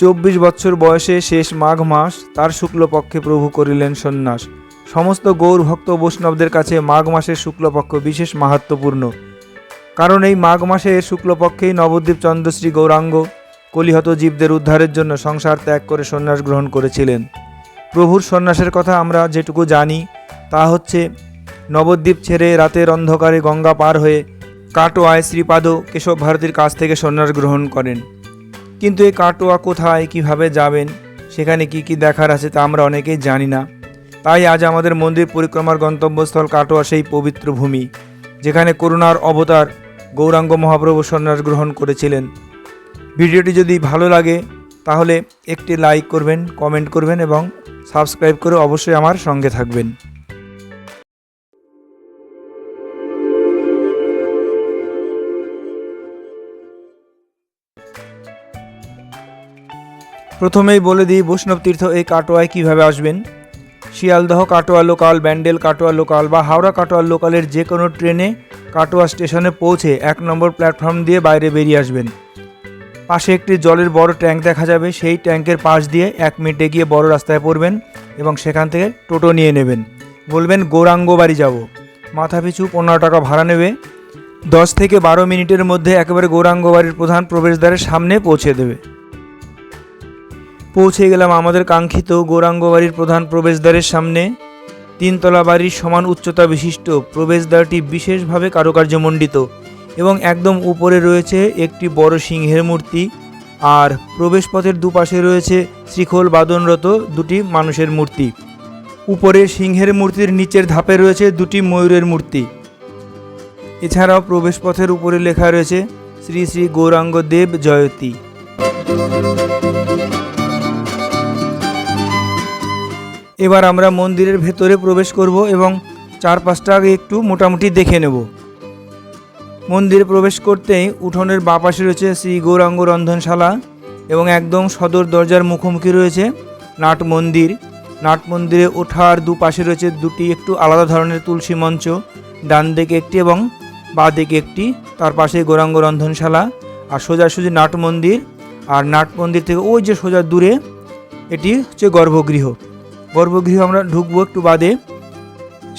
চব্বিশ বছর বয়সে শেষ মাঘ মাস তার শুক্লপক্ষে প্রভু করিলেন সন্ন্যাস। সমস্ত গৌর ভক্ত বৈষ্ণবদের কাছে মাঘ মাসের শুক্লপক্ষ বিশেষ মাহাত্মপূর্ণ কারণ এই মাঘ মাসের শুক্লপক্ষেই নবদ্বীপ চন্দ্রশ্রী গৌরাঙ্গ কলিহত জীবদের উদ্ধারের জন্য সংসার ত্যাগ করে সন্ন্যাস গ্রহণ করেছিলেন। প্রভুর সন্ন্যাসের কথা আমরা যেটুকু জানি, তা হচ্ছে নবদ্বীপ ছেড়ে রাতের অন্ধকারে গঙ্গা পার হয়ে কাটোয়ায় শ্রীপাদ কেশব ভারতীর কাছ থেকে সন্ন্যাস গ্রহণ করেন। কিন্তু এই কাটোয়া কোথায়, কীভাবে যাবেন, সেখানে কি কি দেখার আছে তা আমরা অনেকেই জানি না। তাই আজ আমাদের মন্দির পরিক্রমার গন্তব্যস্থল কাটোয়া সেই পবিত্র ভূমি, যেখানে করুণার অবতার গৌরাঙ্গ মহাপ্রভু সন্ন্যাস গ্রহণ করেছিলেন। ভিডিওটি যদি ভালো লাগে, তাহলে একটি লাইক করবেন, কমেন্ট করবেন এবং সাবস্ক্রাইব করে অবশ্যই আমার সঙ্গে থাকবেন। প্রথমেই বলে দিই, বৈষ্ণব তীর্থ এই কাটোয়ায় কীভাবে আসবেন? শিয়ালদহ কাটোয়া লোকাল, ব্যান্ডেল কাটোয়া লোকাল বা হাওড়া কাটোয়া লোকালের যে কোনো ট্রেনে কাটোয়া স্টেশনে পৌঁছে এক নম্বর প্ল্যাটফর্ম দিয়ে বাইরে বেরিয়ে আসবেন। পাশে একটি জলের বড় ট্যাঙ্ক দেখা যাবে, সেই ট্যাঙ্কের পাশ দিয়ে এক মিনিটে গিয়ে বড় রাস্তায় পড়বেন এবং সেখান থেকে টোটো নিয়ে নেবেন। বলবেন, গৌরাঙ্গ বাড়ি যাব। মাথা পিছু পনেরো টাকা ভাড়া নেবে। দশ থেকে বারো মিনিটের মধ্যে একেবারে গৌরাঙ্গ বাড়ির প্রধান প্রবেশদ্বারের সামনে পৌঁছে দেবে। পৌঁছে গেলাম আমাদের কাঙ্ক্ষিত গৌরাঙ্গ বাড়ির প্রধান প্রবেশদ্বারের সামনে। তিনতলা বাড়ির সমান উচ্চতা বিশিষ্ট প্রবেশদ্বারটি বিশেষভাবে কারুকার্যমণ্ডিত এবং একদম উপরে রয়েছে একটি বড় সিংহের মূর্তি আর প্রবেশপথের দুপাশে রয়েছে শ্রীখোল বাদনরত দুটি মানুষের মূর্তি। উপরে সিংহের মূর্তির নিচের ধাপে রয়েছে দুটি ময়ূরের মূর্তি। এছাড়াও প্রবেশপথের উপরে লেখা রয়েছে শ্রী শ্রী গৌরাঙ্গ দেব জয়তী। এবার আমরা মন্দিরের ভেতরে প্রবেশ করব এবং চারপাশটা আগে একটু মোটামুটি দেখে নেব। মন্দিরে প্রবেশ করতেই উঠোনের বাঁ পাশে রয়েছে শ্রী গৌরাঙ্গ রন্ধনশালা এবং একদম সদর দরজার মুখোমুখি রয়েছে নাট মন্দির। নাট মন্দিরে ওঠার দুপাশে রয়েছে দুটি একটু আলাদা ধরনের তুলসী মঞ্চ, ডান দিকে একটি এবং বাঁ দিকে একটি, তার পাশে গৌরাঙ্গ রন্ধনশালা আর সোজাসুজি নাট মন্দির। আর নাট মন্দির থেকে ওই যে সোজা দূরে এটি হচ্ছে গর্ভগৃহ। গর্ভগৃহ আমরা ঢুকবো একটু বাদে।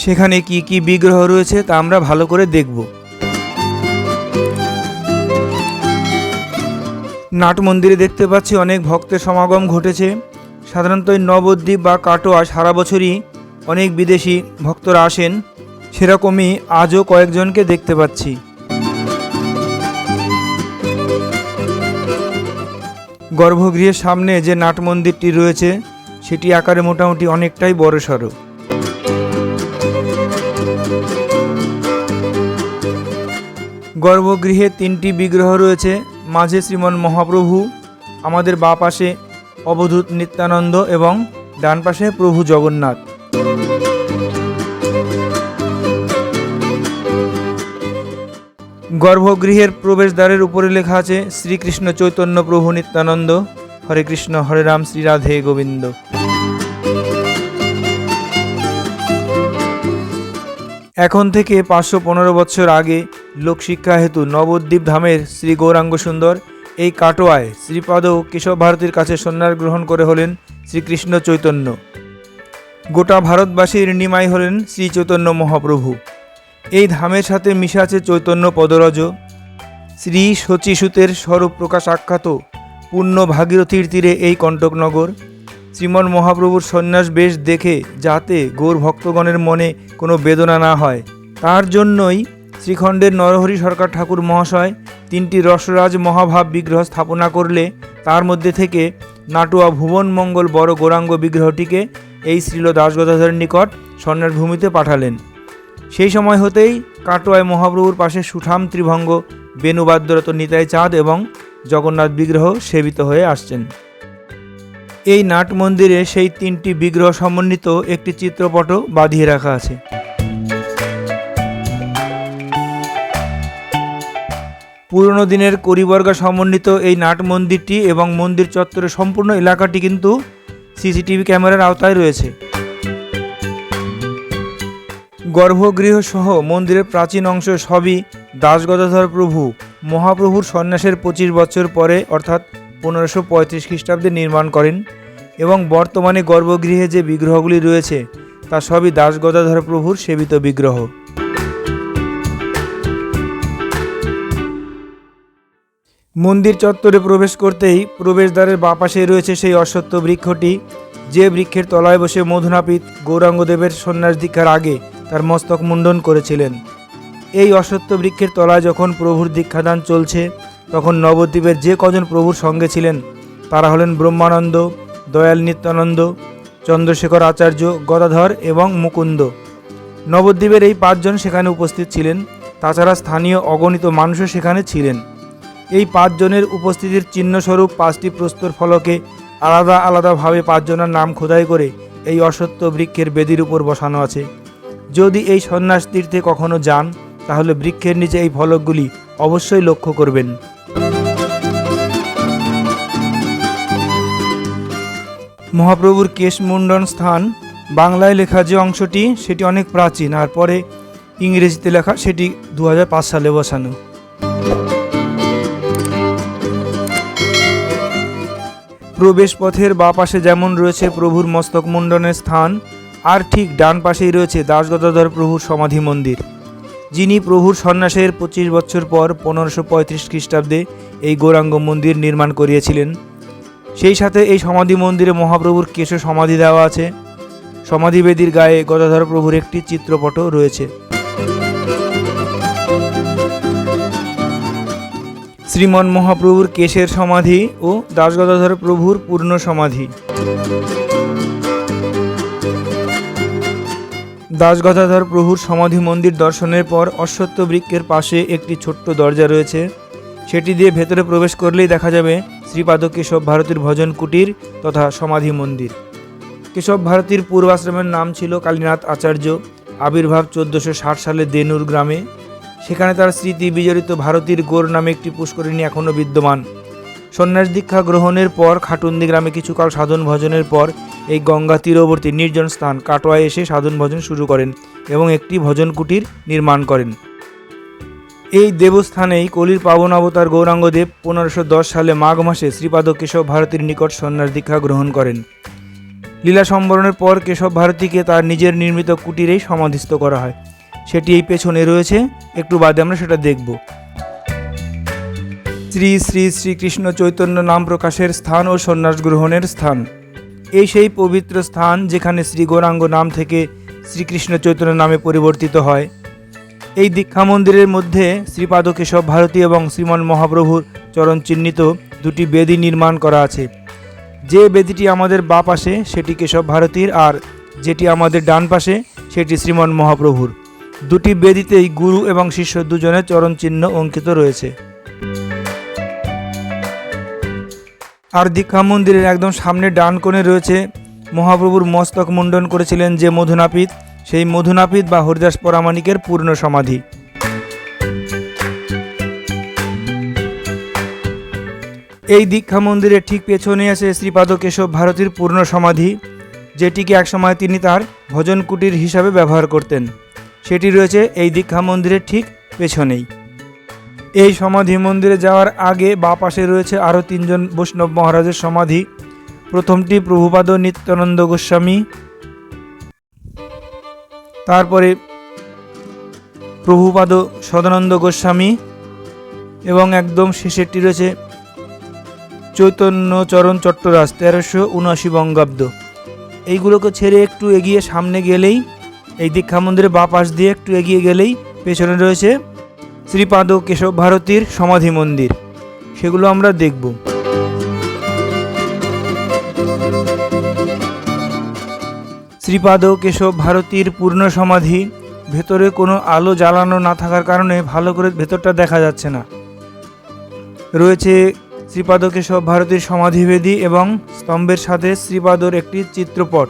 সেখানে কি কি বিগ্রহ রয়েছে তা আমরা ভালো করে দেখব। নাট মন্দিরে দেখতে পাচ্ছি অনেক ভক্তের সমাগম ঘটেছে। সাধারণত নবদ্বীপ বা কাটোয়া সারা বছরই অনেক বিদেশি ভক্তরা আসেন। সেরকমই আজও কয়েকজনকে দেখতে পাচ্ছি। গর্ভগৃহের সামনে যে নাট মন্দিরটি রয়েছে সেটি আকারে মোটামুটি অনেকটাই বড় সড়ো। গর্ভগৃহে তিনটি বিগ্রহ রয়েছে, মাঝে শ্রীমন মহাপ্রভু, আমাদের বাঁ পাশে অবধূত নিত্যানন্দ এবং ডান পাশে প্রভু জগন্নাথ। গর্ভগৃহের প্রবেশদ্বারের উপরে লেখা আছে, শ্রীকৃষ্ণ চৈতন্য প্রভু নিত্যানন্দ, হরে কৃষ্ণ, হরে রাম, শ্রী রাধে গোবিন্দ। এখন থেকে পাঁচশো পনেরো বছর আগে লোকশিক্ষা হেতু নবদ্বীপ ধামের শ্রী গৌরাঙ্গ সুন্দর এই কাটোয়ায় শ্রীপাদ কেশব ভারতীর কাছে সন্ন্যাস গ্রহণ করে হলেন শ্রীকৃষ্ণ চৈতন্য। গোটা ভারতবাসীর নিমাই হলেন শ্রী চৈতন্য মহাপ্রভু। এই ধামের সাথে মিশে আছে চৈতন্য পদরজ। শ্রী শচীসূতের স্বরূপ প্রকাশ আখ্যাত পূর্ণ ভাগীরথীর তীরে এই কণ্টকনগর শ্রীমন মহাপ্রভুর সন্ন্যাস বেশ দেখে যাতে গৌর ভক্তগণের মনে কোনো বেদনা না হয়। তার জন্যই শ্রীখণ্ডের নরহরি সরকার ঠাকুর মহাশয় তিনটি রসরাজ মহাভাব বিগ্রহ স্থাপনা করলে তার মধ্যে থেকে নাটুয়া ভুবন মঙ্গল বড় গৌরাঙ্গ বিগ্রহটিকে এই শ্রীল দাসগদাধরের নিকট স্বর্ণের ভূমিতে পাঠালেন। সেই সময় হতেই কাটোয়ায় মহাপ্রভুর পাশে সুঠাম ত্রিভঙ্গ বেণুবাদ্যরত নিতাই চাঁদ এবং জগন্নাথ বিগ্রহ সেবিত হয়ে আসছেন। এই নাট মন্দিরে সেই তিনটি বিগ্রহ সমন্বিত একটি চিত্রপটও বাঁধিয়ে রাখা আছে। পুরনো দিনের করিবর্গা সমন্বিত এই নাট মন্দিরটি এবং মন্দির চত্বরের সম্পূর্ণ এলাকাটি কিন্তু সিসিটিভি ক্যামেরার আওতায় রয়েছে। গর্ভগৃহ সহ মন্দিরের প্রাচীন অংশ সবই দাসগদাধর প্রভু, মহাপ্রভুর সন্ন্যাসের পঁচিশ বছর পরে, অর্থাৎ পনেরোশো পঁয়ত্রিশ খ্রিস্টাব্দে নির্মাণ করেন এবং বর্তমানে গর্ভগৃহে যে বিগ্রহগুলি রয়েছে, তা সবই দাস গদাধর প্রভুর সেবিত বিগ্রহ। মন্দির চত্বরে প্রবেশ করতেই প্রবেশদ্বারের বাঁ পাশে রয়েছে সেই অশ্বত্থ বৃক্ষটি। যে বৃক্ষের তলায় বসে মধুনাপিত গৌরাঙ্গদেবের সন্ন্যাস দীক্ষার আগে তার মস্তক মুন্ডন করেছিলেন। এই অশ্বত্থ বৃক্ষের তলায় যখন প্রভুর দীক্ষাদান চলছে তখন নবদ্বীপের যে কজন প্রভুর সঙ্গে ছিলেন, তারা হলেন ব্রহ্মানন্দ, দয়াল নিত্যানন্দ, চন্দ্রশেখর আচার্য, গদাধর এবং মুকুন্দ। নবদ্বীপের এই পাঁচজন সেখানে উপস্থিত ছিলেন, তাছাড়া স্থানীয় অগণিত মানুষও সেখানে ছিলেন। এই পাঁচজনের উপস্থিতির চিহ্নস্বরূপ পাঁচটি প্রস্তর ফলকে আলাদা আলাদাভাবে পাঁচজনের নাম খোদাই করে এই অসত্য বৃক্ষের বেদির উপর বসানো আছে। যদি এই সন্ন্যাস তীর্থে কখনো যান, তাহলে বৃক্ষের নিচে এই ফলকগুলি অবশ্যই লক্ষ্য করবেন। মহাপ্রভুর কেশমুন্ডন স্থান, বাংলায় লেখা যে অংশটি, সেটি অনেক প্রাচীন, আর পরে ইংরেজিতে লেখা, সেটি দু হাজার পাঁচ সালে বসানো। প্রবেশ পথের বা পাশে যেমন রয়েছে প্রভুর মস্তক মুন্ডনের স্থান, আর ঠিক ডান পাশেই রয়েছে দাসগদাধর প্রভুর সমাধি মন্দির। যিনি প্রভুর সন্ন্যাসের পঁচিশ বছর পর পনেরোশো পঁয়ত্রিশ খ্রিস্টাব্দে এই গৌরাঙ্গ মন্দির নির্মাণ করিয়েছিলেন। সেই সাথে এই সমাধি মন্দিরে মহাপ্রভুর কেশ সমাধি দেওয়া আছে। সমাধি বেদির গায়ে গদাধর প্রভুর একটি চিত্রপটও রয়েছে। শ্রীমন মহাপ্রভুর কেশের সমাধি ও দাসগদাধর প্রভুর পূর্ণ সমাধি। দাসগদাধর প্রভুর সমাধি মন্দির দর্শনের পর অশ্বত্থ বৃক্ষের পাশে একটি ছোট্ট দরজা রয়েছে। সেটি দিয়ে ভেতরে প্রবেশ করলেই দেখা যাবে শ্রীপাদ কেশব ভারতীর ভজন কুটির তথা সমাধি মন্দির। কেশব ভারতীর পূর্বাশ্রমের নাম ছিল কালীনাথ আচার্য, আবির্ভাব চোদ্দোশো ষাট সালে দেনুর গ্রামে। সেখানে তার স্মৃতি বিজড়িত ভারতীর গোর নামে একটি পুষ্করিণী এখনও বিদ্যমান। সন্ন্যাস দীক্ষা গ্রহণের পর খাটুন্দি গ্রামে কিছুকাল সাধন ভজনের পর এই গঙ্গা তীরবর্তী নির্জন স্থান কাটোয়ায় এসে সাধন ভজন শুরু করেন এবং একটি ভজন কুটির নির্মাণ করেন। এই দেবস্থানেই কলির পাবন অবতার গৌরাঙ্গদেব পনেরোশো দশ সালে মাঘ মাসে শ্রীপাদ কেশব ভারতীর নিকট সন্ন্যাস দীক্ষা গ্রহণ করেন। লীলা সম্বরণের পর কেশব ভারতীকে তার নিজের নির্মিত কুটিরেই সমাধিস্থ করা হয়। সেটি এই পেছনে রয়েছে, একটু বাদে আমরা সেটা দেখব। শ্রী শ্রী শ্রীকৃষ্ণ চৈতন্য নাম প্রকাশের স্থান ও সন্ন্যাস গ্রহণের স্থান। এই সেই পবিত্র স্থান যেখানে শ্রী গৌরাঙ্গ নাম থেকে শ্রীকৃষ্ণ চৈতন্য নামে পরিবর্তিত হয়। এই দীক্ষা মন্দিরের মধ্যে শ্রীপাদ কেশব ভারতী এবং শ্রীমন মহাপ্রভুর চরণ চিহ্নিত দুটি বেদি নির্মাণ করা আছে। যে বেদিটি আমাদের বা পাশে, সেটি কেশব ভারতীর, আর যেটি আমাদের ডান পাশে, সেটি শ্রীমন মহাপ্রভুর। দুটি বেদিতেই গুরু এবং শিষ্য দুজনের চরণ চিহ্ন অঙ্কিত রয়েছে। আর দীক্ষা মন্দিরের একদম সামনে ডান কোণে রয়েছে মহাপ্রভুর মস্তক মুন্ডন করেছিলেন যে মধুনাপিত সেই মধুনাপিত বা হরিদাস পরামাণিকের পূর্ণ সমাধি। এই দীক্ষা মন্দিরের ঠিক পেছনে আছে শ্রীপাদ কেশব ভারতীর পূর্ণ সমাধি, যেটিকে একসময় তিনি তার ভজন কুটির হিসাবে ব্যবহার করতেন। সেটি রয়েছে এই দীক্ষা মন্দিরের ঠিক পেছনেই। এই সমাধি মন্দিরে যাওয়ার আগে বা পাশে রয়েছে আরও তিনজন বৈষ্ণব মহারাজের সমাধি। প্রথমটি প্রভুপাদ নিত্যানন্দ গোস্বামী তারপরে প্রভুপাদ সদানন্দ গোস্বামী এবং একদম শেষেরটি রয়েছে চৈতন্যচরণ চট্টরাজ, তেরোশো উনআশি বঙ্গাব্দ। এইগুলোকে ছেড়ে একটু এগিয়ে সামনে গেলেই, এই দীক্ষা মন্দিরের বা পাশ দিয়ে একটু এগিয়ে গেলেই পেছনে রয়েছে শ্রীপাদ কেশব ভারতীর সমাধি মন্দির। সেগুলো আমরা দেখব। শ্রীপাদ কেশব ভারতীর পূর্ণ সমাধি, ভেতরে কোনো আলো জ্বালানো না থাকার কারণে ভালো করে ভেতরটা দেখা যাচ্ছে না। রয়েছে শ্রীপাদ কেশব ভারতীর সমাধিবেদী এবং স্তম্ভের সাথে শ্রীপাদর একটি চিত্রপট।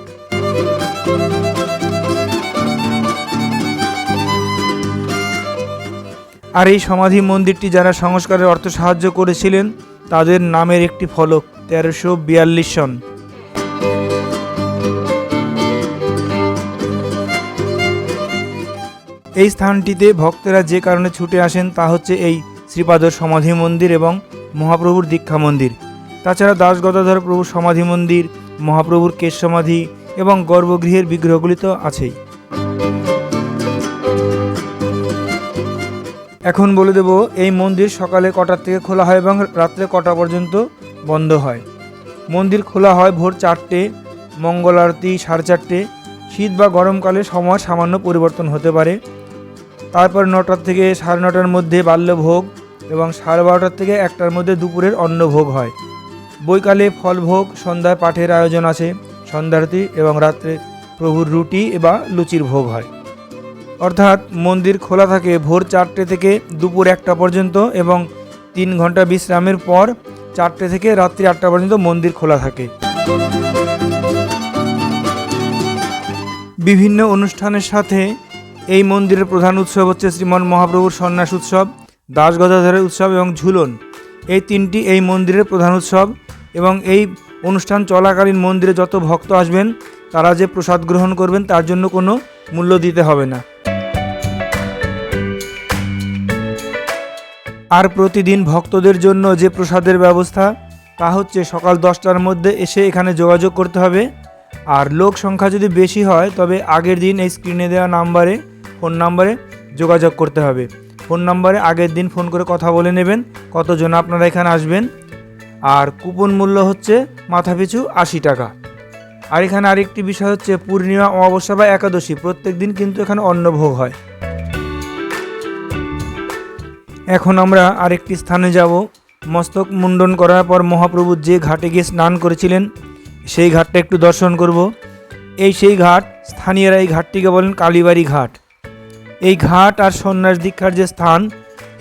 আর এই সমাধি মন্দিরটি যারা সংস্কারের অর্থ সাহায্য করেছিলেন, তাদের নামের একটি ফলক তেরোশো বিয়াল্লিশ সন। এই স্থানটিতে ভক্তেরা যে কারণে ছুটে আসেন তা হচ্ছে এই শ্রীপাদর সমাধি মন্দির এবং মহাপ্রভুর দীক্ষা মন্দির। তাছাড়া দাস গদাধর প্রভুর সমাধি মন্দির, মহাপ্রভুর কেশ সমাধি এবং গর্ভগৃহের বিগ্রহগুলি তো আছেই। এখন বলে দেব, এই মন্দির সকালে কটার থেকে খোলা হয় এবং রাত্রে কটা পর্যন্ত বন্ধ হয়? মন্দির খোলা হয় ভোর চারটে মঙ্গল আরতি সাড়ে চারটে। শীত বা গরমকালে সময় সামান্য পরিবর্তন হতে পারে। তারপর নটার থেকে সাড়ে নটার মধ্যে বাল্যভোগ এবং সাড়ে বারোটার থেকে একটার মধ্যে দুপুরের অন্নভোগ হয়। বৈকালে ফলভোগ, সন্ধ্যায় পাঠের আয়োজন আছে সন্ধ্যারতি এবং রাত্রে প্রভুর রুটি বা লুচির ভোগ হয়। অর্থাৎ মন্দির খোলা থাকে ভোর চারটে থেকে দুপুর একটা পর্যন্ত এবং তিন ঘণ্টা বিশ্রামের পর চারটে থেকে রাত্রি আটটা পর্যন্ত মন্দির খোলা থাকে। বিভিন্ন অনুষ্ঠানের সাথে এই মন্দিরের প্রধান উৎসব হচ্ছে শ্রীমন মহাপ্রভুর সন্ন্যাস উৎসব দাস গদাধরের উৎসব এবং ঝুলন। এই তিনটি এই মন্দিরের প্রধান উৎসব এবং এই অনুষ্ঠান চলাকালীন মন্দিরে যত ভক্ত আসবেন, তারা যে প্রসাদ গ্রহণ করবেন, তার জন্য কোনো মূল্য দিতে হবে না। আর প্রতিদিন ভক্তদের জন্য যে প্রসাদের ব্যবস্থা, তা হচ্ছে সকাল দশটার মধ্যে এসে এখানে যোগাযোগ করতে হবে। আর লোক সংখ্যা যদি বেশি হয়, তবে আগের দিন এই স্ক্রিনে দেওয়া নাম্বারে ফোন নাম্বারে যোগাযোগ করতে হবে। ফোন নাম্বারে আগের দিন ফোন করে কথা বলে নেবেন, কতজন আপনারা এখানে আসবেন। আর কুপন মূল্য হচ্ছে মাথাপিছু আশি টাকা। আর এখানে আরেকটি বিষয় হচ্ছে, পূর্ণিমা, অমাবস্যা বা একাদশী প্রত্যেক দিন কিন্তু এখানে অন্নভোগ হয়। এখন আমরা আরেকটি স্থানে যাব। মস্তক মুন্ডন করার পর মহাপ্রভু যে ঘাটে গিয়ে স্নান করেছিলেন, সেই ঘাটটা একটু দর্শন করব। এই সেই ঘাট, স্থানীয়রা এই ঘাটটিকে বলেন কালীবাড়ি ঘাট। এই ঘাট আর সন্ন্যাস দীক্ষার যে স্থান,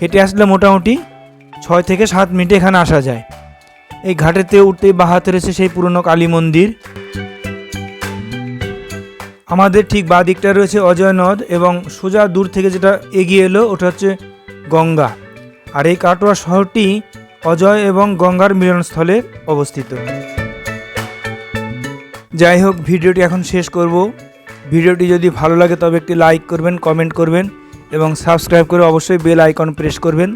হেঁটে আসলে মোটামুটি ছয় থেকে সাত মিনিটে এখানে আসা যায়। এই ঘাটেতে উঠতেই বাহাতে রয়েছে সেই পুরনো কালী মন্দির। আমাদের ঠিক বাঁ দিকটা রয়েছে অজয় নদ এবং সোজা দূর থেকে যেটা এগিয়ে এলো, ওটা হচ্ছে গঙ্গা। আর এই কাটোয়া শহরটি অজয় এবং গঙ্গার মিলনস্থলে অবস্থিত। যাই হোক, ভিডিওটি এখন শেষ করব। ভিডিওটি যদি ভালো লাগে তবে একটি লাইক করবেন, কমেন্ট করবেন এবং সাবস্ক্রাইব করে অবশ্যই বেল আইকন প্রেস করবেন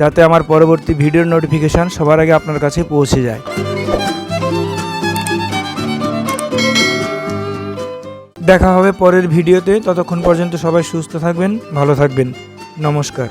যাতে আমার পরবর্তী ভিডিওর নোটিফিকেশান সবার আগে আপনার কাছে পৌঁছে যায়। দেখা হবে পরের ভিডিওতে। ততক্ষণ পর্যন্ত সবাই সুস্থ থাকবেন, ভালো থাকবেন। নমস্কার।